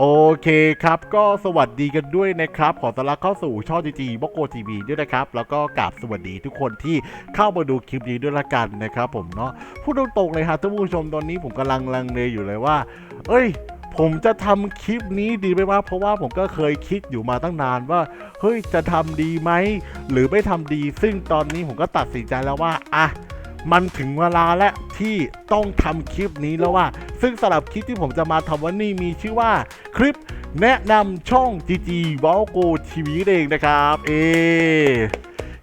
โอเคครับ ก็สวัสดีกันด้วยนะครับ ขอต้อนรับเข้าสู่ช่องจีจีบโกทีวีด้วยนะครับ แล้วก็กราบสวัสดีทุกคนที่เข้ามาดูคลิปนี้ด้วยละกันนะครับผมเนาะพูดตรงๆเลยครับท่านผู้ชมตอนนี้ผมกำลังลังเลอยู่เลยว่า เอ้ย ผมจะทำคลิปนี้ดีไหมวะเพราะว่าผมก็เคยคิดอยู่มาตั้งนานว่า เฮ้ยจะทำดีไหมหรือไม่ทำดี ซึ่งตอนนี้ผมก็ตัดสินใจแล้วว่าอะ มันถึงเวลาแล้วที่ต้องทำคลิปนี้แล้วว่า ซึ่งสำหรับคลิปที่ผมจะมาทำวันนี้มีชื่อว่าคลิปแนะนำช่อง GG v o l g o TV เองนะครับ เอ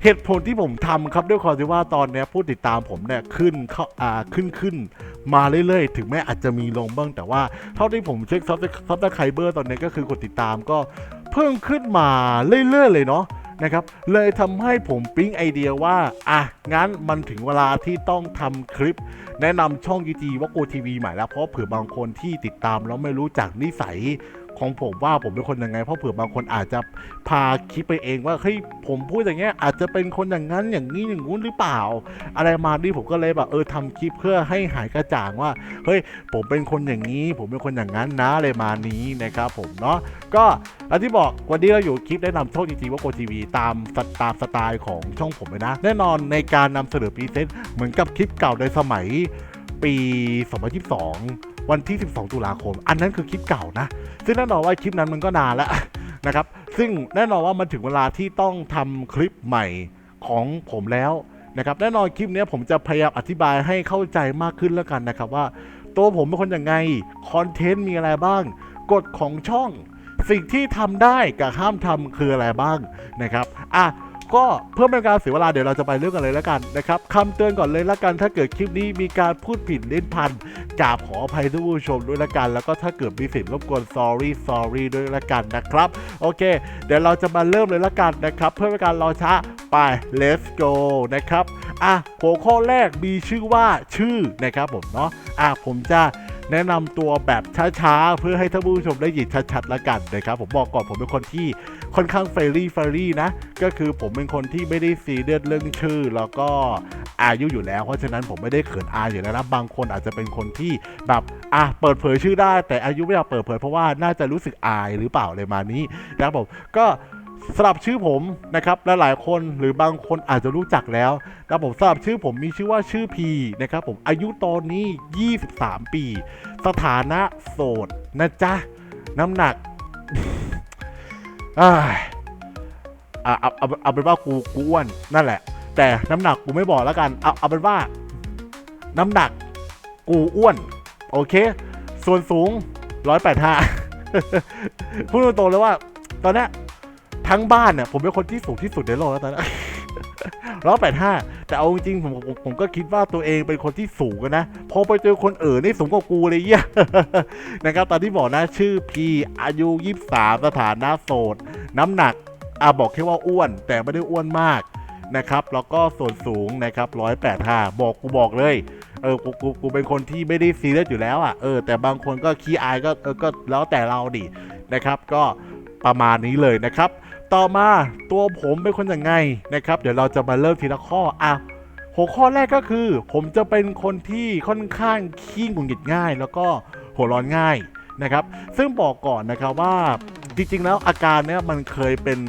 เหตุผลที่ผมทำครับด้วยความที่ว่าตอนนี้ผู้ติดตามผมเนี่ยขึ้นเข้าอ่าขึ้นขึ้นมาเรื่อยๆ ถึงแม้อาจจะมีลงบ้างแต่ว่า เท่าที่ผมเช็คซับซับไครเบอร์ตอนนี้ก็คือกดติดตามก็เพิ่มขึ้นมาเรื่อยๆ เลยเนาะ นะครับ เลยทำให้ผมปิ๊งไอเดียว่า อะ งั้นมันถึงเวลาที่ต้องทำคลิป แนะนำช่อง GG ว่าโกทีวีใหม่แล้ว เพราะเผื่อบางคนที่ติดตามแล้วไม่รู้จักนิสัย ของผมว่าผมเป็นคนยังไง เพราะเผื่อบางคนอาจจะพาคิดไปเองว่าเฮ้ยผมพูดอย่างเงี้ยอาจจะเป็นคนอย่างนั้นอย่างนี้อย่างงู้นหรือเปล่า อะไรมาดิผมก็เลยแบบเออทำคลิปเพื่อให้หายกระจ่างว่าเฮ้ยผมเป็นคนอย่างนี้ ผมเป็นคนอย่างนั้นนะอะไรมานี้นะครับผมเนาะก็อันที่บอกวันนี้เราอยู่คลิปแนะนำช่องจริงๆว่าโกทีวีตามสตามสไตล์ของช่องผมเลยนะ แน่นอนในการนำเสนอพรีเซนต์เหมือนกับคลิปเก่าในสมัยปี 2022 วันที่ 12 ตุลาคม อันนั้นคือคลิปเก่านะ ซึ่งแน่นอนว่าคลิปนั้นมันก็นานแล้วนะครับ ซึ่งแน่นอนว่ามันถึงเวลาที่ต้องทำคลิปใหม่ของผมแล้วนะครับแน่นอนคลิปนี้ผมจะพยายามอธิบายให้เข้าใจมากขึ้นแล้วกันนะครับว่า ตัวผมเป็นคนยังไงคอนเทนต์มีอะไรบ้าง กฎของช่อง สิ่งที่ทำได้กับห้ามทำคืออะไรบ้างนะครับอะ ก็เพื่อไม่เป็นการเสียเวลาเดี๋ยวเราจะไปเรื่องกันเลยแล้วกันนะครับคำเตือนก่อนเลยและกัน ถ้าเกิดคลิปนี้มีการพูดผิดเล่นพันกราบขออภัยทุกผู้ชมด้วยละกัน แล้วก็ถ้าเกิดมีสิ่งรบกวน sorry sorry ด้วยละกันนะครับ โอเค เดี๋ยวเราจะมาเริ่มเลยละกันนะครับ เพื่อเป็นการรอช้าไป let's go นะครับอะหัวข้อแรกมีชื่อว่าชื่อนะครับผมเนาะอะผมจะ แนะนำตัวแบบช้าๆ เพื่อให้ท่านผู้ชมได้ยินชัดๆละกันนะครับผมบอกก่อนผมเป็นคนที่ค่อนข้างเฟรลี่เฟรลี่นะ ก็คือผมเป็นคนที่ไม่ได้ซีเรียสเรื่องชื่อ แล้วก็อายุอยู่แล้ว เพราะฉะนั้นผมไม่ได้เขินอายอยู่แล้วนะบางคนอาจจะเป็นคนที่แบบอะเปิดเผยชื่อได้ แต่อายุไม่อยากเปิดเผยเพราะว่าน่าจะรู้สึกอายหรือเปล่าเลยมานี้นะครับผมก็ สลับชื่อผมนะครับและหลายคนหรือบางคนอาจจะรู้จักแล้วนะผมสลับชื่อผมมีชื่อว่าชื่อพีนะครับผมอายุตอนนี้ 23 ปี สถานะโสดนะจ๊ะ น้ำหนักอ้าเอาเอาเอาเป็นว่ากูกูอ้วนนั่นแหละ แต่น้ำหนักกูไม่บอกแล้วกันเอาเอาเป็นว่า น้ำหนักกูอ้วน โอเค ส่วนสูง 185 พูดตรงๆเลยว่า ตอนนี้ ทั้งบ้านเนี่ยผมเป็นคนที่สูงที่สุดในโลกแล้วตอนนี้นร้อยแปดห้าแต่เอาจริงผมผมผมก็คิดว่าตัวเองเป็นคนที่สูงนะ พอไปเจอคนอื่นนี่สูงกว่ากูเลยเยี่ยนะครับตอนที่บอกนะชื่อพีอายุ23สามสถานะโสด น้ำหนักอะบอกแค่ว่าอ้วน แต่ไม่ได้อ้วนมากนะครับ แล้วก็ส่วนสูงนะครับ185บอกกูบอกเลยเออกูกูกูเป็นคนที่ไม่ได้ซีเรียสอยู่แล้วอะเออแต่บางคนก็ขี้อายก็เออก็แล้วแต่เราดินะครับ ก็ประมาณนี้เลยนะครับ ต่อมาตัวผมเป็นคนยังไงนะครับ เดี๋ยวเราจะมาเริ่มทีละข้ออะหัวข้อแรกก็คือ ผมจะเป็นคนที่ค่อนข้างขี้งุนงิดง่าย แล้วก็หัวร้อนง่ายนะครับ ซึ่งบอกก่อนนะครับว่าจริงๆแล้วอาการเนี้ยมันเคยเป็น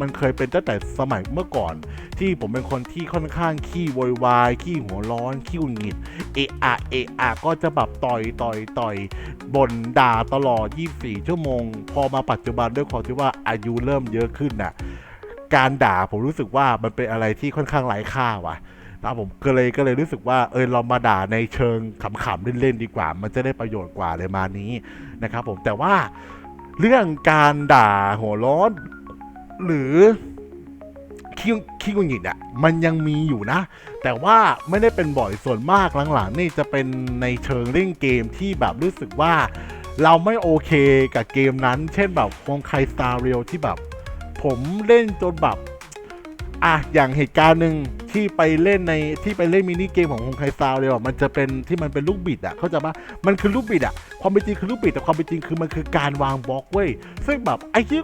มันเคยเป็นตั้งแต่สมัยเมื่อก่อน ที่ผมเป็นคนที่ค่อนข้างขี้โวยวายขี้หัวร้อนขี้หงุดหงิดเอะอะเอะอะก็จะแบบต่อยต่อยต่อยบ่นด่าตลอด 24 ชั่วโมง พอมาปัจจุบันด้วยความที่ว่าอายุเริ่มเยอะขึ้นน่ะการด่าผมรู้สึกว่ามันเป็นอะไรที่ค่อนข้างไร้ค่าว่ะนะผมก็เลยก็เลยรู้สึกว่าเออเรามาด่าในเชิงขำๆเล่นๆดีกว่า มันจะได้ประโยชน์กว่าเลยมานี้นะครับผมแต่ว่าเรื่องการด่าหัวร้อน หรือขี้ขี้หงุดหงิดอะมันยังมีอยู่นะ แต่ว่าไม่ได้เป็นบ่อยส่วนมากหลังๆนี่จะเป็นในเชิงเล่นเกมที่แบบรู้สึกว่า เราไม่โอเคกับเกมนั้น เช่นแบบวงไคสตาร์เรียลที่แบบ ผมเล่นจนแบบอะอย่างเหตุการณ์หนึ่งที่ไปเล่นในที่ไปเล่นมินิเกมของวงไคสตาร์เรียลมันจะเป็นที่มันเป็นลูกบิดอะเข้าใจปะมันคือลูกบิดอะความเป็นจริงคือลูกบิดแต่ความเป็นจริงคือมันคือการวางบล็อกเว้ยซึ่งแบบไอ้ที่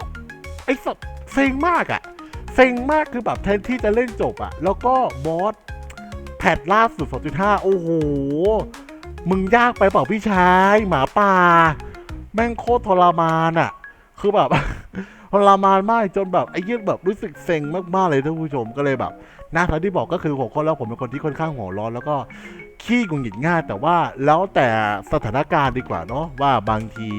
อ้สัตว์เซ็งมากอะเซ็งมากคือแบบแทนที่จะเล่นจบอะ แล้วก็บอสแพทล่าสุด 2.5 โอ้โห มึงยากไปเปล่าพี่ชาย หมาป่า แม่งโคตรทรมานอะคือแบบ ทรมานมากจนแบบไอ้เหี้ยแบบรู้สึกเซ็งมากๆเลยท่านผู้ชมก็เลยแบบนะท่านที่บอกก็คือหัวข้อแล้วผมเป็นคนที่ค่อนข้างหัวร้อนแล้วก็ขี้กุงหงิดง่ายแต่ว่าแล้วแต่สถานการณ์ดีกว่าเนาะว่าบางที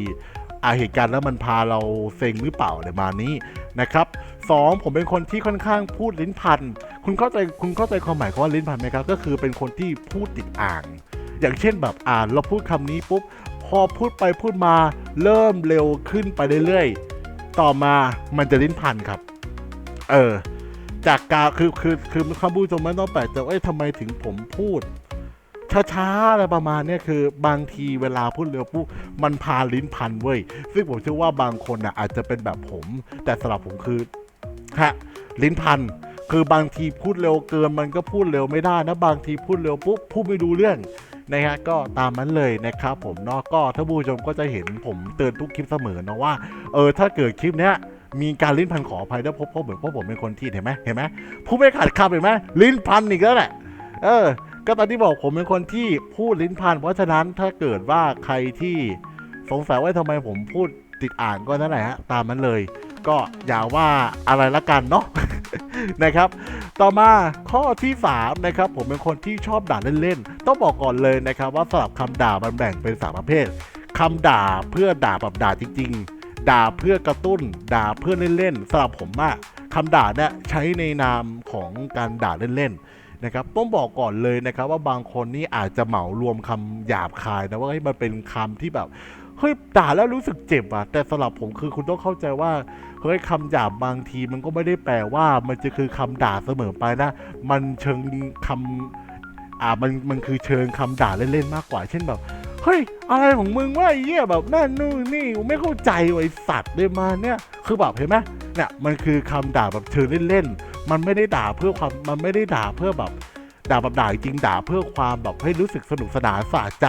อาเหตุการณ์แล้วมันพาเราเซ็งหรือเปล่าอะไรมานี้นะครับสองผมเป็นคนที่ค่อนข้างพูดลิ้นพัน คุณเข้าใจคุณเข้าใจความหมายของว่าลิ้นพันไหมครับ ก็คือเป็นคนที่พูดติดอ่าง อย่างเช่นแบบอ่านเราพูดคำนี้ปุ๊บพอพูดไปพูดมาเริ่มเร็วขึ้นไปเรื่อยๆ ต่อมามันจะลิ้นพันครับ เออจากการคือคือคือคำพูดตรงนั้นต้องแปลกใจว่าทำไมถึงผมพูด ช้าๆอะไรประมาณเนี้ยคือบางทีเวลาพูดเร็วปุ๊บมันพาลิ้นพันเว้ย ซึ่งผมเชื่อว่าบางคนน่ะอาจจะเป็นแบบผม แต่สำหรับผมคือฮะลิ้นพันคือบางทีพูดเร็วเกินมันก็พูดเร็วไม่ได้นะบางทีพูดเร็วปุ๊บพูดไม่ดูเรื่องนะฮะก็ตามนั้นเลยนะครับผมเนาะก็ถ้าผู้ชมก็จะเห็นผมเตือนทุกคลิปเสมอนะว่าเออถ้าเกิดคลิปเนี้ยมีการลิ้นพันขออภัยด้วยเพราะเพราะเหมือนเพราะผมเป็นคนที่เห็นไหมเห็นไหมพูดไม่ขาดคำเห็นไหมลิ้นพันอีกแล้วแหละเออ ก็ตอนที่บอกผมเป็นคนที่พูดลิ้นพันเพราะฉะนั้นถ้าเกิดว่าใครที่สงสัยว่าทำไมผมพูดติดอ่างก็นั่นแหละฮะตามนั้นเลย ก็อย่าว่าอะไรละกันเนาะนะครับ ต่อมาข้อที่3นะครับผมเป็นคนที่ชอบด่าเล่นๆต้องบอกก่อนเลยนะครับ ว่าสำหรับคำด่ามันแบ่งเป็นสามประเภทคำด่าเพื่อด่าแบบด่าจริง ๆ ด่าเพื่อกระตุ้น ด่าเพื่อเล่นๆสำหรับผมอะคำด่าเนี่ยใช้ในนามของการด่าเล่นๆ นะครับต้องบอกก่อนเลยนะครับว่าบางคนนี่อาจจะเหมารวมคำหยาบคายนะว่าให้มันเป็นคำที่แบบเฮ้ยด่าแล้วรู้สึกเจ็บอะแต่สำหรับผมคือคุณต้องเข้าใจว่าเฮ้ยคำหยาบบางทีมันก็ไม่ได้แปลว่า มันจะคือคำด่าเสมอไปนะ มันเชิงคำอ่ามันมันคือเชิงคำด่าเล่นๆมากกว่า เช่นแบบ เฮ้ยอะไรของมึงว่าไอ้เหี้ยแบบนั่นนู่นนี่กูไม่เข้าใจไอ้สัตว์เลยมาเนี่ย คือแบบเห็นไหมเนี่ยมันคือคำด่าแบบเชิงเล่นๆมันไม่ได้ด่าเพื่อความมันไม่ได้ด่าเพื่อแบบด่าแบบด่าจริงด่าเพื่อความแบบให้รู้สึกสนุกสนานสะใจ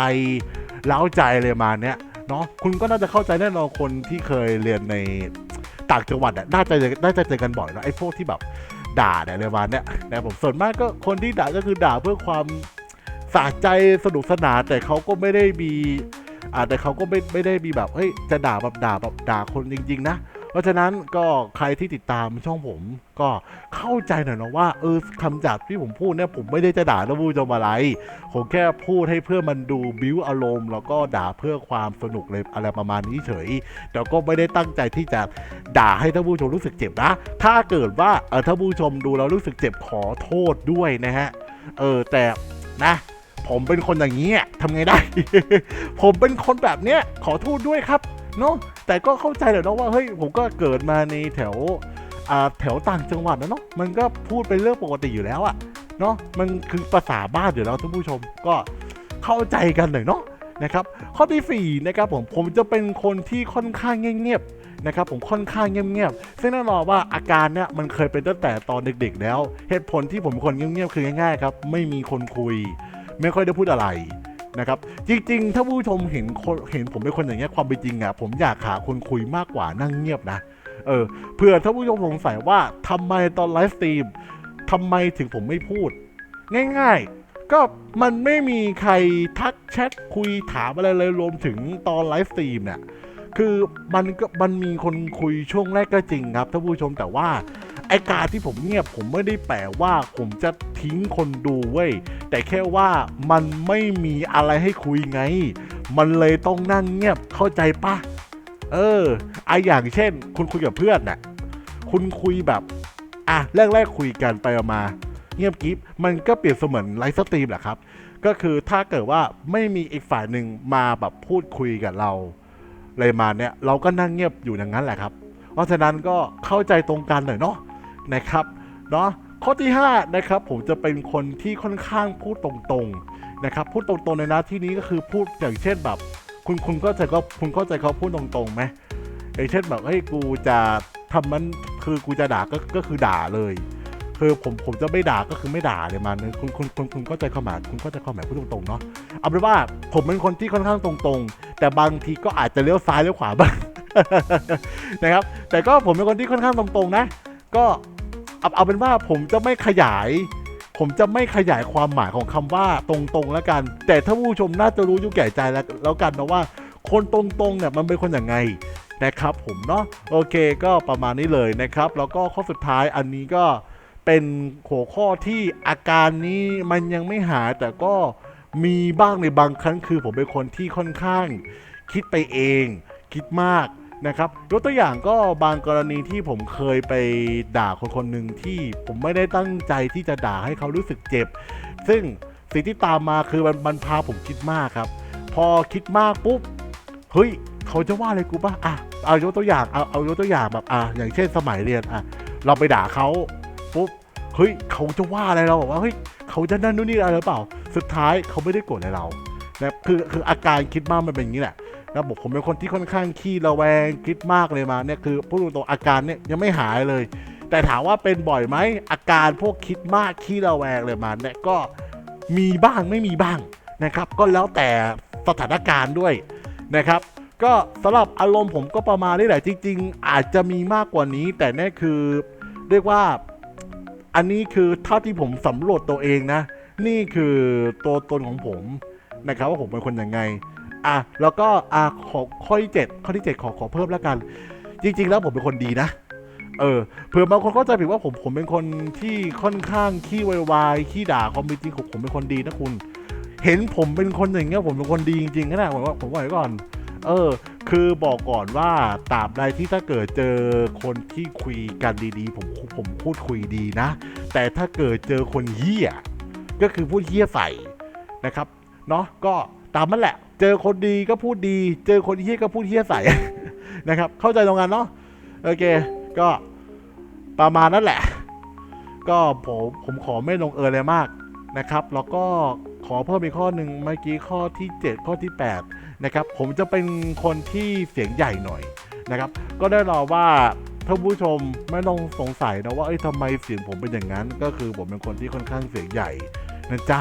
เล้าใจเลยมาเนี่ยเนาะคุณก็น่าจะเข้าใจแน่นอนคนที่เคยเรียนในต่างจังหวัดอะน่าจะน่าจะเจอกันบ่อยเนอะไอ้พวกที่แบบด่าเนี่ยในวันเนี้ยนะผมส่วนมากก็คนที่ด่าก็คือด่าเพื่อความ สะใจสนุกสนานแต่เขาก็ไม่ได้มีอ่าแต่เขาก็ไม่ไม่ได้มีแบบเฮ้ยจะด่าแบบด่าแบบด่าคนจริง ๆ นะเพราะฉะนั้นก็ใครที่ติดตามช่องผมก็เข้าใจหน่อยนะว่าเออคำจากที่ผมพูดเนี่ยผมไม่ได้จะด่าท่านผู้ชมอะไรผมแค่พูดให้เพื่อมันดูบิ้วอารมณ์ แล้วก็ด่าเพื่อความสนุกเลยอะไรประมาณนี้เฉยแต่ก็ไม่ได้ตั้งใจที่จะด่าให้ท่านผู้ชมรู้สึกเจ็บนะ ถ้าเกิดว่าเออท่านผู้ชมดูแล้วรู้สึกเจ็บขอโทษด้วยนะฮะเออแต่นะ ผมเป็นคนอย่างนี้ทำไงได้ ผมเป็นคนแบบเนี้ยขอโทษด้วยครับเนาะแต่ก็เข้าใจแหละเนาะว่าเฮ้ยผมก็เกิดมาในแถวอ่าแถวต่างจังหวัดนะเนาะมันก็พูดเป็นเรื่องปกติอยู่แล้วอะเนาะมันคือภาษาบ้านอยู่แล้วท่านผู้ชมก็เข้าใจกันหน่อยเนาะนะครับข้อที่สี่นะครับผมผมจะเป็นคนที่ค่อนข้างเงียบๆนะครับผมค่อนข้างเงียบๆซึ่งแน่นอนว่าอาการเนี้ยมันเคยเป็นตั้งแต่ตอนเด็กๆ แล้ว เหตุผลที่ผมคนเงียบๆคือง่ายๆครับไม่มีคนคุย ไม่ค่อยได้พูดอะไรนะครับจริงๆ ถ้าผู้ชมเห็นคนเห็นผมเป็นคนอย่างเงี้ยความเป็นจริงอะผมอยากหาคนคุยมากกว่านั่งเงียบนะเออเพื่อถ้าผู้ชมสงสัยว่าทำไมตอนไลฟ์สตรีมทำไมถึงผมไม่พูด ง่าย ๆ ก็มันไม่มีใครทักแชทคุยถามอะไรเลยรวมถึงตอนไลฟ์สตรีมเนี่ยคือมันก็มันมีคนคุยช่วงแรกก็จริงครับท่านผู้ชมแต่ว่า ไอการที่ผมเงียบผมไม่ได้แปลว่าผมจะทิ้งคนดูเว้ยแต่แค่ว่ามันไม่มีอะไรให้คุยไง มันเลยต้องนั่งเงียบเข้าใจปะเออไออย่างเช่น คุณคุยกับเพื่อนน่ะคุณคุยแบบ อะแรกๆคุยกันไปมา เงียบกิ๊บมันก็เปรียบเสมือนไลฟ์สตรีมแหละครับ ก็คือถ้าเกิดว่าไม่มีอีกฝ่ายหนึ่งมาแบบพูดคุยกับเราเลยมาเนี่ยเราก็นั่งเงียบอยู่อย่างนั้นแหละครับ เพราะฉะนั้นก็เข้าใจตรงกันหน่อยเนาะ นะครับเนาะข้อที่5นะครับผมจะเป็นคนที่ค่อนข้างพูดตรงๆนะครับพูดตรงๆในหน้าที่นี้ก็คือพูดอย่างเช่นแบบ คุณคุณก็ใจก็คุณเข้าใจเขาพูดตรงๆไหมอย่างเช่นแบบเฮ้ยกูจะทำมันคือกูจะด่าก็ก็คือด่าเลย คือผมผมจะไม่ด่าก็คือไม่ด่าเลยมันคุณคุณคุณคุณเข้าใจความหมายคุณเข้าใจความหมายพูดตรงๆเนาะเอาเป็นว่าผมเป็นคนที่ค่อนข้างตรงๆ แต่บางทีก็อาจจะเลี้ยวซ้ายเลี้ยวขวาบ้างนะครับแต่ก็ผมเป็นคนที่ค่อนข้างตรงๆนะ ก็เอาเอาเป็นว่าผมจะไม่ขยาย ผมจะไม่ขยายความหมายของคำว่าตรงๆแล้วกัน แต่ถ้าผู้ชมน่าจะรู้อยู่แก่ใจแล้วแล้วกันนะว่า คนตรงๆเนี่ยมันเป็นคนอย่างไงนะครับผมเนาะโอเคก็ประมาณนี้เลยนะครับ แล้วก็ข้อสุดท้ายอันนี้ก็เป็นหัวข้อที่อาการนี้มันยังไม่หายแต่ก็มีบ้างในบางครั้งคือผมเป็นคนที่ค่อนข้าง คิดไปเอง คิดมาก นะครับยกตัวอย่างก็บางกรณีที่ผมเคยไปด่าคนคนหนึ่งที่ผมไม่ได้ตั้งใจที่จะด่าให้เขารู้สึกเจ็บ ซึ่งสิ่งที่ตามมาคือมันมันพาผมคิดมากครับ พอคิดมากปุ๊บเฮ้ยเขาจะว่าอะไรกูป่ะอะเอายกตัวอย่างเอาเอายกตัวอย่างแบบอะอย่างเช่นสมัยเรียนอะเราไปด่าเขาปุ๊บเฮ้ยเขาจะว่าอะไรเราบอกว่าเฮ้ยเขาจะนั่นนู่นนี่อะไรหรือเปล่า สุดท้ายเขาไม่ได้โกรธอะไรเรานะคือคืออาการคิดมากมันเป็นอย่างนี้แหละ นะผมผมเป็นคนที่ค่อนข้างขี้ระแวงคิดมากเลยมาเนี่ยคือพูดตรงๆอาการเนี่ยยังไม่หายเลย แต่ถามว่าเป็นบ่อยไหมอาการพวกคิดมากขี้ระแวงเลยมาเนี่ยก็มีบ้างไม่มีบ้างนะครับ ก็แล้วแต่สถานการณ์ด้วยนะครับ ก็สำหรับอารมณ์ผมก็ประมาณนี้แหละจริง ๆ อาจจะมีมากกว่านี้ แต่นี่คือเรียกว่าอันนี้คือเท่าที่ผมสำรวจตัวเองนะ นี่คือตัวตนของผมนะครับว่าผมเป็นคนยังไง อะแล้วก็อะขอข้อที่เจ็ดข้อที่เจ็ดขอขอเพิ่มแล้วกัน จริง ๆ แล้วผมเป็นคนดีนะ เออเผื่อบางคนเข้าใจผิดว่าผมผมเป็นคนที่ค่อนข้างขี้วายๆขี้ด่าความเป็นจริงผมผมเป็นคนดีนะคุณ เห็นผมเป็นคนอย่างเงี้ยผมเป็นคนดีจริงๆก็ได้ผมว่าผมบอกไว้ก่อน เออ คือบอกก่อนว่าตราบใดที่ถ้าเกิดเจอคนที่คุยกันดีๆ ผมผมพูดคุยดีนะ แต่ถ้าเกิดเจอคนเหี้ยก็คือพูดเหี้ยใส่นะครับเนาะก็ตามมันแหละ เจอคนดีก็พูดดี เจอคนเหี้ยก็พูดเหี้ยใส่นะครับ เข้าใจตรงกันเนาะโอเค ก็ประมาณนั้นแหละ ก็ผมผมขอไม่ลงเอยอะไรมากนะครับ แล้วก็ขอเพิ่มอีกข้อหนึ่งเมื่อกี้ข้อที่ 7 ข้อที่ 8 นะครับ ผมจะเป็นคนที่เสียงใหญ่หน่อยนะครับ ก็ได้รอว่าท่านผู้ชมไม่ต้องสงสัยนะว่าเอ้ยทำไมเสียงผมเป็นอย่างนั้น ก็คือผมเป็นคนที่ค่อนข้างเสียงใหญ่นะจ๊ะ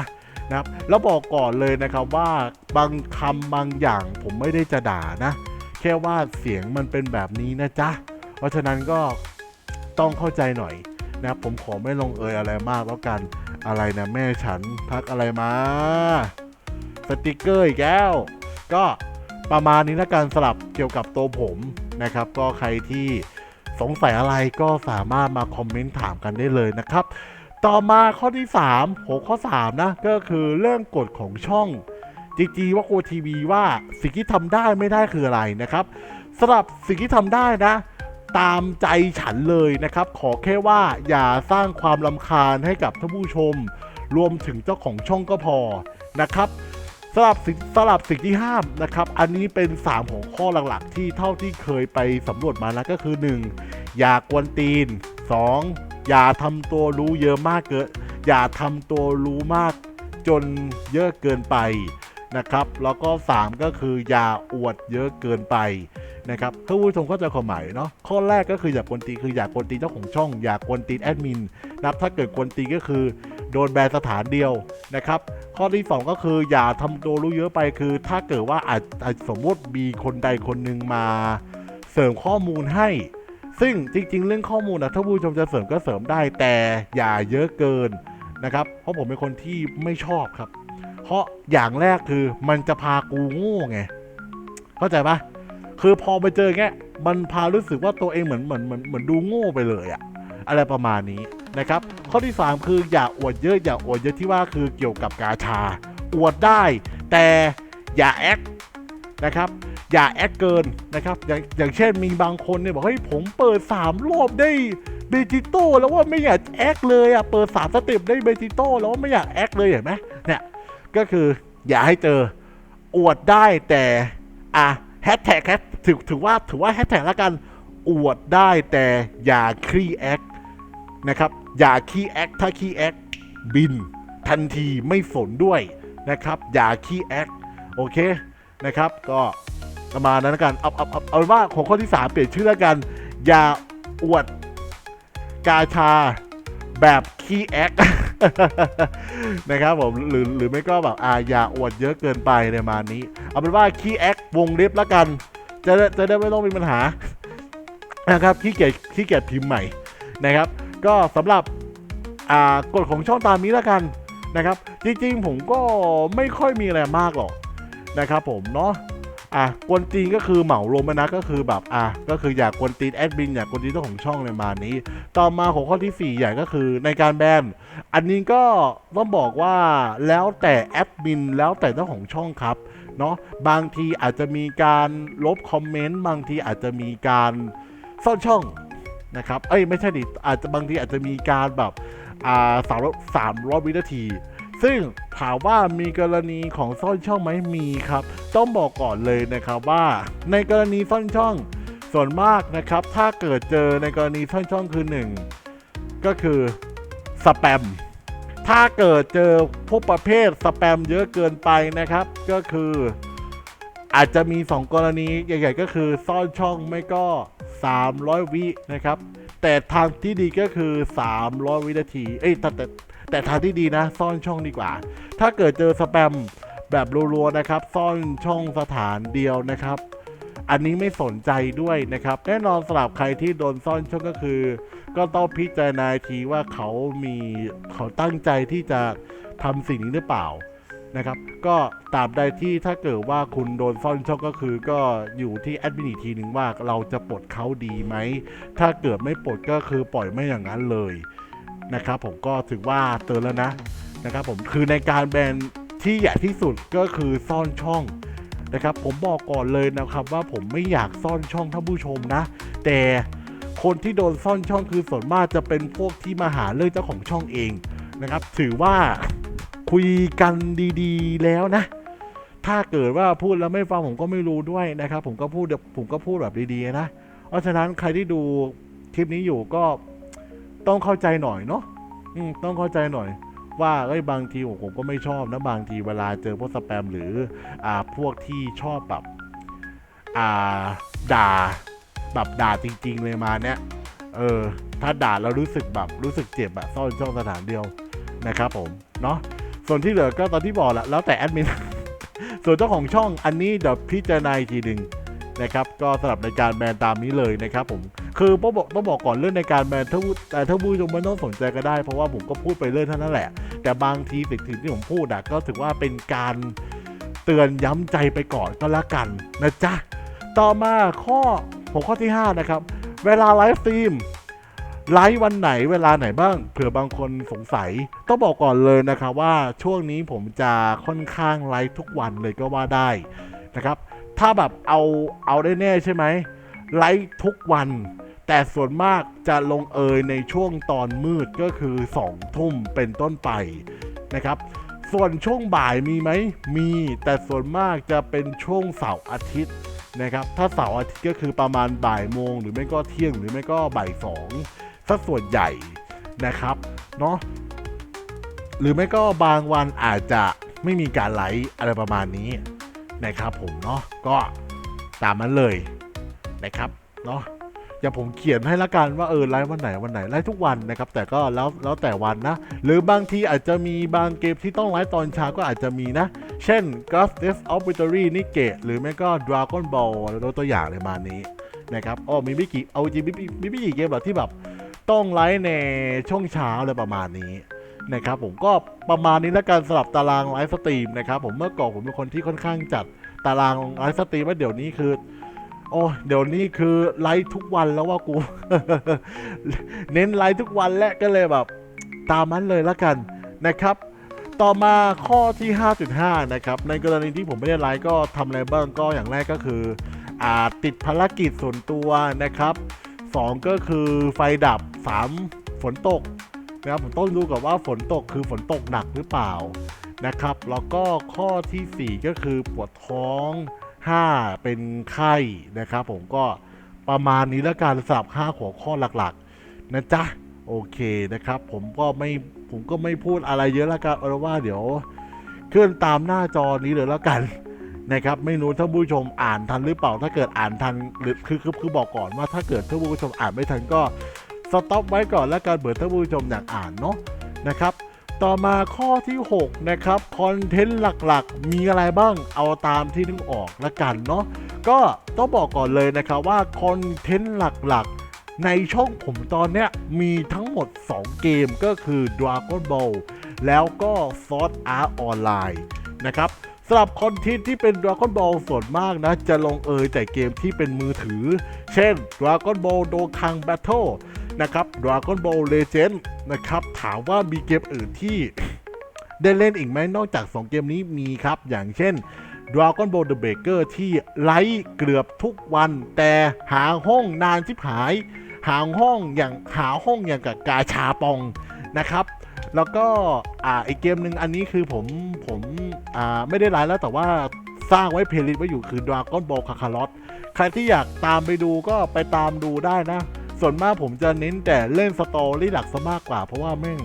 นะครับแล้วบอกก่อนเลยนะครับว่าบางคำบางอย่างผมไม่ได้จะด่านะ แค่ว่าเสียงมันเป็นแบบนี้นะจ๊ะ เพราะฉะนั้นก็ต้องเข้าใจหน่อยนะครับผมขอไม่ลงเอยอะไรมากแล้วกันอะไรนะแม่ฉันทักอะไรมาสติกเกอร์อีกแล้วก็ประมาณนี้ละกันสลับเกี่ยวกับตัวผมนะครับ ก็ใครที่สงสัยอะไรก็สามารถมาคอมเมนต์ถามกันได้เลยนะครับ ต่อมาข้อที่3หัวข้อ 3 นะ ก็คือเรื่องกฎของช่องจีจีว่าโคทีวีว่าสิ่งที่ทำได้ไม่ได้คืออะไรนะครับสำหรับสิ่งที่ทำได้นะ ตามใจฉันเลยนะครับ ขอแค่ว่าอย่าสร้างความลำคาญให้กับท่านผู้ชม รวมถึงเจ้าของช่องก็พอนะครับสำหรับสิ่งสำหรับสิ่งที่ห้ามนะครับ อันนี้เป็น 3 หัวข้อหลักๆ ที่เท่าที่เคยไปสำรวจมาแล้วก็คือ 1. อย่ากวนตีน 2. อย่าทำตัวรู้เยอะมากเกินอย่าทำตัวรู้มากจนเยอะเกินไปนะครับ แล้วก็ 3 ก็คืออย่าอวดเยอะเกินไปนะครับท่านผู้ชมเข้าใจความหมายเนาะข้อแรกก็คืออย่ากวนตีคืออย่ากวนตีเจ้าของช่อง อย่ากวนตีแอดมินนะครับถ้าเกิดกวนตีก็คือโดนแบนสถานเดียวนะครับ ข้อที่ 2 ก็คืออย่าทำตัวรู้เยอะไปคือ ถ้าเกิดว่าอาจอาจสมมติมีคนใดคนหนึ่งมา เสริมข้อมูลให้ ซึ่งจริง ๆ เรื่องข้อมูลนะถ้าผู้ชมจะเสริมก็เสริมได้แต่อย่าเยอะเกินนะครับ เพราะผมเป็นคนที่ไม่ชอบครับ เพราะอย่างแรกคือมันจะพากูโง่ไง เข้าใจปะคือพอไปเจอแง่มันพารู้สึกว่าตัวเองเหมือนเหมือนเหมือนเหมือนดูโง่ไปเลยอะอะไรประมาณนี้นะครับ ข้อที่ 3 คืออย่าอวดเยอะอย่าอวดเยอะที่ว่าคือเกี่ยวกับกาชา อวดได้ แต่อย่าแอค นะครับ อย่าแอคเกินนะครับ อย่างอย่างเช่นมีบางคนเนี่ยบอกเฮ้ยผมเปิด 3 รอบได้เบจิโต้แล้วว่าไม่อยากแอคเลยอะเปิด3สเต็ปได้เบจิโต้แล้วว่าไม่อยากแอคเลยเห็นไหมเนี่ยก็คืออย่าให้เจออวดได้แต่อะแฮชแท็กแฮชถือถือว่าถือว่าแฮชแท็กแล้วกันอวดได้แต่อย่าครีแอคนะครับ อย่าคีแอคถ้าคีแอคบิน ทันทีไม่สนด้วยนะครับ อย่าคีแอคโอเค นะครับ ก็ประมาณนั้นแล้วกันเอาเอาเอาเอาเป็นว่าของข้อที่ 3 เปลี่ยนชื่อแล้วกัน อย่าอวดกาชาแบบคีแอคนะครับผมหรือหรือไม่ก็แบบอาอย่าอวดเยอะเกินไปในประมาณนี้ เอาเป็นว่าคีแอควงเล็บแล้วกัน จะจะได้ไม่ต้องมีปัญหานะครับขี้เกียจขี้เกียจพิมพ์ใหม่นะครับ ก็สำหรับกฎของช่องตามนี้แล้วกันนะครับ จริงๆ ผมก็ไม่ค่อยมีอะไรมากหรอก นะครับผมเนาะอะกวนตีนก็คือเหมารวมนะก็คือแบบอะก็คืออยากกวนตีนแอดมินอยากกวนตีนเจ้าของช่องในมานี้ ต่อมาของข้อที่สี่ใหญ่ก็คือในการแบนอันนี้ก็ต้องบอกว่าแล้วแต่แอดมินแล้วแต่เจ้าของช่องครับเนาะบางทีอาจจะมีการลบคอมเมนต์บางทีอาจจะมีการซ่อนช่องนะครับเอ้ยไม่ใช่ดิอาจจะบางทีอาจจะมีการแบบอ่าสามร้อยสามร้อยวินาที ซึ่งถามว่ามีกรณีของซ่อนช่องไหมมีครับ ต้องบอกก่อนเลยนะครับว่า ในกรณีซ่อนช่องส่วนมากนะครับ ถ้าเกิดเจอในกรณีซ่อนช่องคือหนึ่งก็คือสแปมถ้าเกิดเจอพวกประเภทสแปมเยอะเกินไปนะครับ ก็คืออาจจะมี 2 กรณีใหญ่ ๆ ก็คือซ่อนช่องไม่ก็ 300 วินะครับ แต่ทางที่ดีก็คือ 300 วินาที เอ้ยแต่ แต่ทางที่ดีนะ ซ่อนช่องดีกว่า ถ้าเกิดเจอสแปมแบบรัวๆนะครับ ซ่อนช่องสถานเดียวนะครับ อันนี้ไม่สนใจด้วยนะครับ แน่นอนสำหรับใครที่โดนซ่อนช่องก็คือ ก็ต้องพิจารณาทีว่าเขามีเขาตั้งใจที่จะทำสิ่งนี้หรือเปล่านะครับ ก็ตาบใดที่ถ้าเกิดว่าคุณโดนซ่อนช่องก็คือ ก็อยู่ที่แอดมินอีกทีหนึ่งว่าเราจะปลดเขาดีไหม ถ้าเกิดไม่ปลดก็คือปล่อยไม่อย่างนั้นเลย นะครับผมก็ถือว่าเตือนแล้วนะนะครับผมคือในการแบนที่ใหญ่ที่สุดก็คือซ่อนช่องนะครับผมบอกก่อนเลยนะครับว่าผมไม่อยากซ่อนช่องท่านผู้ชมนะ แต่คนที่โดนซ่อนช่องคือส่วนมากจะเป็นพวกที่มาหาเรื่องเจ้าของช่องเองนะครับ ถือว่าคุยกันดีๆแล้วนะ ถ้าเกิดว่าพูดแล้วไม่ฟังผมก็ไม่รู้ด้วยนะครับ ผมก็พูดผมก็พูดแบบดีๆนะ เพราะฉะนั้นใครที่ดูคลิปนี้อยู่ก็ ต้องเข้าใจหน่อยเนาะต้องเข้าใจหน่อย ว่าเอ้ยบางทีผมก็ไม่ชอบนะบางทีเวลาเจอพวกสแปมหรืออ่าพวกที่ชอบแบบอ่าด่าแบบด่าจริง ๆ เลยมาเนี้ยเออถ้าด่าแล้วรู้สึกแบบรู้สึกเจ็บแบบซ่อนช่องสถานเดียวนะครับผมเนาะส่วนที่เหลือก็ตอนที่บอกแหละแล้วแต่แอดมินส่วนเจ้าของช่องอันนี้เดี๋ยวพิจารณาอีกทีหนึ่งนะครับ ก็สำหรับในการแบนตามนี้เลยนะครับผม คือต้องบอกต้องบอกก่อนเรื่องในการแบนถ้าแต่ถ้าผู้ชมไม่ต้องสนใจก็ได้ เพราะว่าผมก็พูดไปเรื่อยเท่านั้นแหละ แต่บางทีสิ่งที่ผมพูดอะก็ถือว่าเป็นการเตือนย้ำใจไปก่อนก็แล้วกันนะจ๊ะ ต่อมาข้อหัวข้อที่ 5 นะครับ เวลาไลฟ์สตรีมไลฟ์วันไหนเวลาไหนบ้างเผื่อบางคนสงสัย ต้องบอกก่อนเลยนะครับว่าช่วงนี้ผมจะค่อนข้างไลฟ์ทุกวันเลยก็ว่าได้นะครับ ถ้าแบบเอาเอาได้แน่ใช่ไหมไลฟ์ทุกวัน แต่ส่วนมากจะลงเอยในช่วงตอนมืดก็คือ 2 ทุ่มเป็นต้นไปนะครับ ส่วนช่วงบ่ายมีไหมมี แต่ส่วนมากจะเป็นช่วงเสาร์อาทิตย์นะครับ ถ้าเสาร์อาทิตย์ก็คือประมาณบ่ายโมง หรือไม่ก็เที่ยงหรือไม่ก็บ่ายสองสัส่วนใหญ่นะครับเนาะหรือไม่ก็บางวันอาจจะไม่มีการไลฟ์อะไรประมาณนี้นะครับผมเนาะก็ตามนั้นเลยนะครับเนาะ อย่างผมเขียนให้ละกันว่าเออไลฟ์วันไหนวันไหนไลฟ์ทุกวันนะครับ แต่ก็แล้วแล้วแต่วันนะ หรือบางทีอาจจะมีบางเกมที่ต้องไลฟ์ตอนเช้าก็อาจจะมีนะ เช่น g o s t of Victory นี่เกตหรือไม่ก็ Dragon Ball แล้วตัวอย่างในมานี้นะครับอ๋อมีไม่กี่เอาจริงมีมีไม่กี่เกมแบบที่แบบต้องไลฟ์ในช่วงเช้าอะไรประมาณนี้นะครับผมก็ประมาณนี้แล้วกันสำหรับตารางไลฟ์สตรีมนะครับผมเมื่อก่อนผมเป็นคนที่ค่อนข้างจัดตารางไลฟ์สตรีมว่าเดี๋ยวนี้คือ โอ้เดี๋ยวนี้คือไลฟ์ทุกวันแล้วว่ากู เน้นไลฟ์ทุกวันและก็เลยแบบ ตามนั้นเลยล้วกันนะครับ ต่อมาข้อที่ 5.5 นะครับ ในกรณีที่ผมไม่ได้ไลฟ์ก็ทำอะไรบ้างก็อย่างแรกก็คืออาติดภารกิจส่วนตัวนะครับสองก็คือไฟดับ 3 ฝนตกนะครับผมต้องดูก่อนว่าฝนตกคือฝนตกหนักหรือเปล่านะครับ แล้วก็ข้อทีสี่4 ก็คือปวดท้อง 5 เป็นไข้นะครับผมก็ประมาณนี้แล้วกันสำหรับ5หัวข้อหลักๆนะจ๊ะโอเคนะครับ ผมก็ไม่ผมก็ไม่พูดอะไรเยอะแล้วกันเอาว่าเดี๋ยวเคลื่อนตามหน้าจอนี้เลยแล้วกันนะครับไม่รู้ท่านผู้ชมอ่านทันหรือเปล่าถ้าเกิดอ่านทันหรือคือคือคือบอกก่อนว่าถ้าเกิดท่านผู้ชมอ่านไม่ทันก็สต็อปไว้ก่อนแล้วกันเบื่อท่านผู้ชมอยากอ่านเนาะนะครับ ต่อมาข้อที่ 6 นะครับ คอนเทนต์หลักๆ มีอะไรบ้างเอาตามที่นึกออกละกันเนาะก็ต้องบอกก่อนเลยนะครับว่าคอนเทนต์หลักๆ ในช่องผมตอนเนี้ยมีทั้งหมด 2 เกมก็คือ Dragon Ball แล้วก็ Sword Art Online นะครับสำหรับคอนเทนต์ที่เป็น Dragon Ball ส่วนมากนะ จะลงเอยแต่เกมที่เป็นมือถือ เช่น Dragon Ball Dokkan Battle นะครับ Dragon Ball Legend นะครับ ถามว่ามีเกมอื่นที่ได้เล่นอีกไหมนอกจาก 2 เกมนี้มีครับ อย่างเช่น Dragon Ball The Breaker ที่ไลฟ์เกือบทุกวัน แต่หาห้องนานชิบหาย หาห้องอย่างหาห้องอย่างกับกาชาปองนะครับ แล้วก็อ่าอีกเกมหนึ่งอันนี้คือผมผมอ่าไม่ได้ไลฟ์แล้วแต่ว่าสร้างไว้เพลย์ลิสต์ไว้อยู่คือ Dragon Ball Kakarot ใครที่อยากตามไปดูก็ไปตามดูได้นะ ส่วนมากผมจะเน้นแต่เล่นสตอรี่หลักซะมากกว่า เพราะว่าแม่ง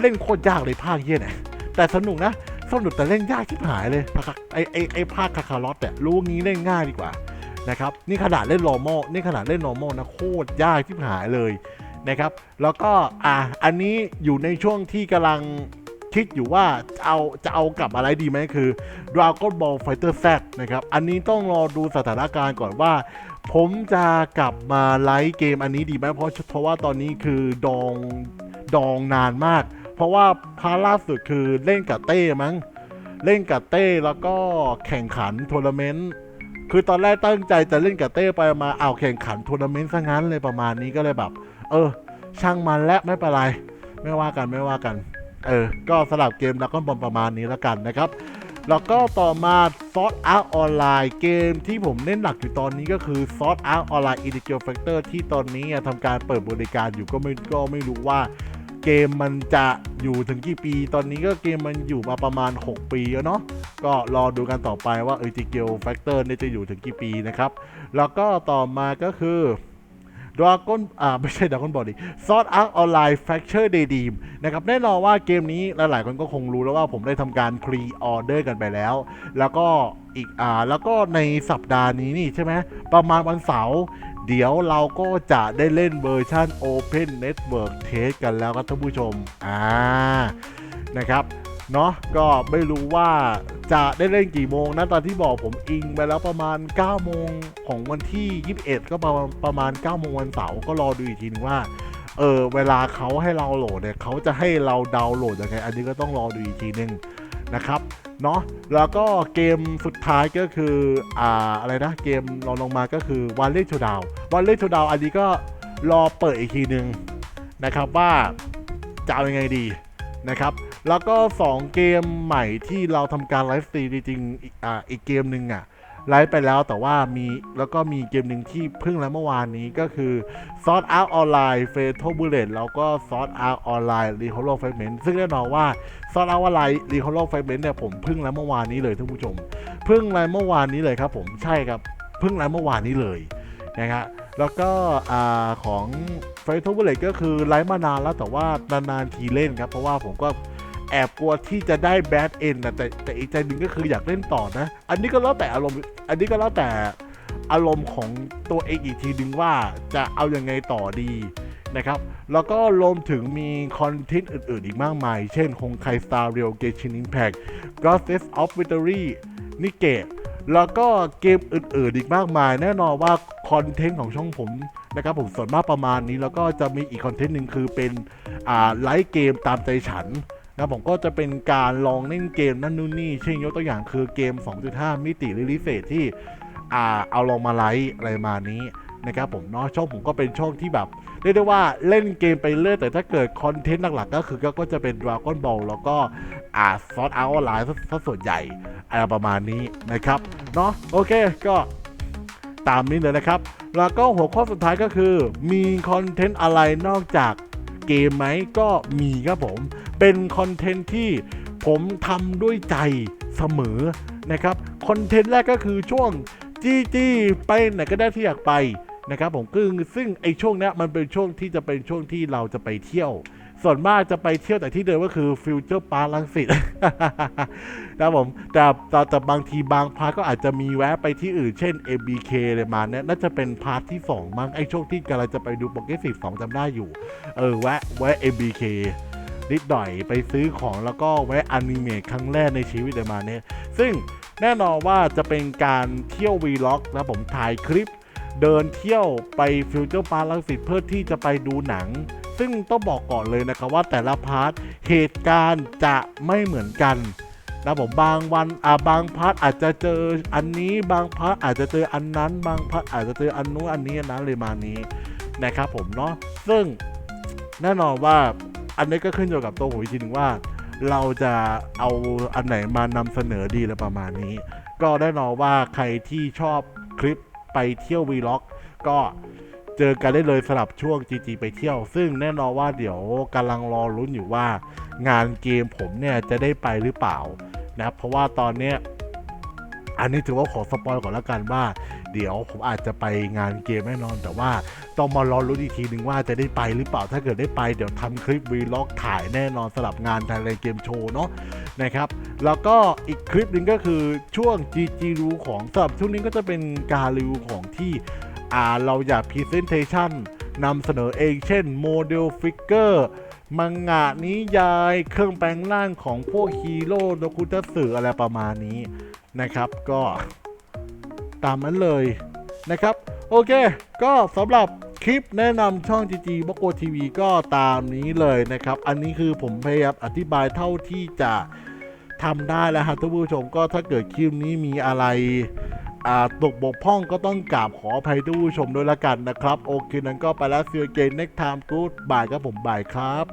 เล่นโคตรยากเลยภาคเยี่ยเนี่ยแต่สนุกนะสนุกแต่เล่นยากชิบหายเลยภาคไอไอไอภาคคาคารอตเนี่ยรู้งี้เล่นง่ายดีกว่านะครับนี่ขนาดเล่น normal นี่ขนาดเล่น normal นะโคตรยากชิบหายเลยนะครับ แล้วก็อะอันนี้อยู่ในช่วงที่กำลังคิดอยู่ว่าเอาจะเอากลับอะไรดีไหมคือ Dragon Ball Fighter Z นะครับ อันนี้ต้องรอดูสถานการณ์ก่อนว่า ผมจะกลับมาไลฟ์เกมอันนี้ดีไหมเพราะเพราะว่าตอนนี้คือดองดองนานมาก เพราะว่าพาร์ทล่าสุดคือเล่นกับเต้มั้งเล่นกับเต้แล้วก็แข่งขันทัวร์นาเมนต์คือตอนแรกตั้งใจจะเล่นกับเต้ไปมาเอาแข่งขันทัวร์นาเมนต์ซะงั้นเลยประมาณนี้ก็เลยแบบ เออ ช่างมันและไม่เป็นไร ไม่ว่ากันไม่ว่ากัน เออ ก็สลับเกมแล้วก็บอลประมาณนี้แล้วกันนะครับ แล้วก็ต่อมาซอ r อาร์ออนไลน์เกมที่ผมเล่นหลักอยู่ตอนนี้ก็คือซอ r อาร์ออนไลน์อินดิเกลแฟกเตอร์ที่ตอนนี้ทำการเปิดบริการอยู่ก็ไม่ก็ไม่รู้ว่าเกมมันจะอยู่ถึงกี่ปี ตอนนี้ก็เกมมันอยู่มาประมาณ 6 ปีแล้วเนาะ ก็รอดูกันต่อไปว่าเอ t ิเกลแฟกเตอร์เนี่ยจะอยู่ถึงกี่ปีนะครับ แล้วก็ต่อมาก็คือ ดราก้อนอ่าไม่ใช่ดราก้อนบอลดี้ซอ r อาร์ออนไลน์แฟคเชอร์เดดีมนะครับแน่นอนว่าเกมนี้หลายๆคนก็คงรู้แล้วว่าผมได้ทำการพรีออเดอร์กันไปแล้ว แล้วก็อีกอ่าแล้วก็ในสัปดาห์นี้นี่ใช่ไหมประมาณวันเสาร์เดี๋ยวเราก็จะได้เล่นเวอร์ชัน Open Network Test กันแล้วครับท่านผู้ชมอ่านะครับ เนาะก็ไม่รู้ว่าจะได้เล่นกี่โมงนะตอนที่บอกผมอิงไปแล้วประมาณ 9 โมงของวันที่ 21 ก็ประมาณประมาณ 9 โมงวันเสาร์ก็รอดูอีกทีนึงว่าเออเวลาเขาให้เราโหลดเนี่ยเขาจะให้เราดาวน์โหลดยังไงอันนี้ก็ต้องรอดูอีกทีนึงนะครับเนาะแล้วก็เกมสุดท้ายก็คืออ่าอะไรนะเกมรองลงมาก็คือวันเล่นโชดาววันเล่นโชดาวอันนี้ก็รอเปิดอีกทีนึงนะครับว่าจะเอายังไงดีนะครับ แล้วก็ 2 เกมใหม่ที่เราทำการไลฟ์สตรีมจริงๆอีกอ่าอีกเกมหนึ่งอะไลฟ์ไปแล้วแต่ว่ามีแล้วก็มีเกมหนึ่งที่เพิ่งแล้วเมื่อวานนี้ก็คือซอ r อาร์ออนไลน์เฟโทบูเลตแล้วก็ซอ r อาร์ออนไลน์รีโคโลแฟกเมนต์ซึ่งแน่นอนว่าซอ r อาร์ออนไลน์รีโคโลแฟกเมนต์เนี่ยผมเพิ่งแล้วเมื่อวานนี้เลยท่านผู้ชม เพิ่งไลฟ์เมื่อวานนี้เลยครับผมใช่ครับเพิ่งไลฟ์เมื่อวานนี้เลยนะครับแล้วก็ของเฟโทบูเลตก็คือไลฟ์มานานแล้วแต่ว่านานๆทีเล่นครับเพราะว่าผมก็ แอบกลัวที่จะได้แบดเอนนะแต่แต่อีกใจหนึ่งก็คืออยากเล่นต่อนะ อันนี้ก็แล้วแต่อารมณ์ อันนี้ก็แล้วแต่อารมณ์ของตัวเองอีกทีหนึ่งว่าจะเอาอยังไงต่อดีนะครับ แล้วก็รวมถึงมีคอนเทนต์อื่นๆ อีกมากมาย เช่นคงไคสตาร์เรียลเกชินอิมแพค Goddess of Victory นิเกตแล้วก็เกมอื่นๆ อีกมากมาย แน่นอนว่าคอนเทนต์ของช่องผมนะครับผมส่วนมากประมาณนี้ แล้วก็จะมีอีกคอนเทนต์หนึ่งคือเป็นไลฟ์เกมตามใจฉัน นะผมก็จะเป็นการลองเล่นเกมนั่นนู่นนี่เช่นยกตัวอย่างคือเกม 2.5 มิติลิลิเฟสที่อ่าเอาลองมาไลฟ์อะไรมานี้นะครับผมเนาะช่องผมก็เป็นช่องที่แบบเรียกได้ว่าเล่นเกมไปเรื่อยแต่ถ้าเกิดคอนเทนต์หลักๆ ก็คือก็จะเป็น Dragon Ball แล้วก็อ่าซอสเอาออนไลน์ซะส่วนใหญ่อะไรประมาณนี้นะครับเนาะโอเคก็ตามนี้เลยนะครับ แล้วก็หัวข้อสุดท้ายก็คือ มีคอนเทนต์อะไรนอกจากเกมไหมก็มีครับผม เป็นคอนเทนต์ที่ผมทำด้วยใจเสมอนะครับคอนเทนต์แรกก็คือช่วงจี้จี้ไปไหนก็ได้ที่อยากไปนะครับผมซึ่งซึ่งไอ้ช่วงนี้มันเป็นช่วงที่จะเป็นช่วงที่เราจะไปเที่ยว ส่วนมากจะไปเที่ยวแต่ที่เดิมก็คือฟิวเจอร์พาร์ลังสิตนะครับผมแต่แต่แต่บางทีบางพาร์ก็อาจจะมีแวะไปที่อื่น เช่น MBK เลยมาเนี่ยน่าจะเป็นพาร์ทที่ 2 มั้งไอ้ช่วงที่กำลังจะไปดูโปเกสิสองจำได้อยู่ เออแวะแวะ MBK นิดหน่อยไปซื้อของแล้วก็แวะอนิเมะครั้งแรกในชีวิตเลยมาเนี่ยซึ่งแน่นอนว่าจะเป็นการเที่ยววีล็อกนะผมถ่ายคลิป เดินเที่ยวไปฟิวเจอร์พาร์ลังสิตเพื่อที่จะไปดูหนัง ซึ่งต้องบอกก่อนเลยนะครับว่าแต่ละพาร์ทเหตุการณ์จะไม่เหมือนกันนะผมบางวันอ่าบางพาร์ทอาจจะเจออันนี้บางพาร์ทอาจจะเจออันนั้น บางพาร์ทอาจจะเจออันนู้นอันนี้อันนั้นเลยมานี้นะครับผมเนาะซึ่งแน่นอนว่า อันนี้ก็ขึ้นอยู่กับตัวผมอีกทีหนึงว่า เราจะเอาอันไหนมานำเสนอดีอะไรประมาณนี้ ก็แน่นอนว่าใครที่ชอบคลิปไปเที่ยววีล็อก ก็เจอกันได้เลยสำหรับช่วง GG ไปเที่ยว ซึ่งแน่นอนว่าเดี๋ยวกำลังรอลุ้นอยู่ว่า งานเกมผมเนี่ยจะได้ไปหรือเปล่านะเพราะว่าตอนเนี้ย อันนี้ถือว่าขอสปอยก่อนล้วกันว่า เดี๋ยวผมอาจจะไปงานเกมแน่นอน แต่ว่าต้องมารอรุ้อีกทีหนึ่งว่าจะได้ไปหรือเปล่าถ้าเกิดได้ไปเดี๋ยวทำคลิปวีล็อกถ่ายแน่นอนสำหรับงานไทยแลนด์เกมโชว์เนาะนะครับแล้วก็อีกคลิปหนึ่งก็คือช่วง GG รูของสำหรับช่วงนี้ก็จะเป็นการรีวิวของที่อ่าเราอยาก Presentation นำเสนอเองเช่นโมเดลฟิกเกอร์มังงะนิยาย เครื่องแปลงร่างของพวกฮีโร่โดคุตัสึอะไรประมาณนี้ นะครับ ก็ตามนั้นเลยนะครับ โอเค ก็สำหรับคลิปแนะนำช่อง GG b o k o TV ก็ตามนี้เลยนะครับ อันนี้คือผมพยายามอธิบายเท่าที่จะทำได้แล้วครับท่านผู้ชมก็ถ้าเกิดคลิปนี้มีอะไรตกบกพร่องก็ต้องกราบขออภัยทุกผู้ชมด้วยละกันนะครับ โอเคนั้นก็ไปแล้ว see you again next time good bye ครับผมบายครับ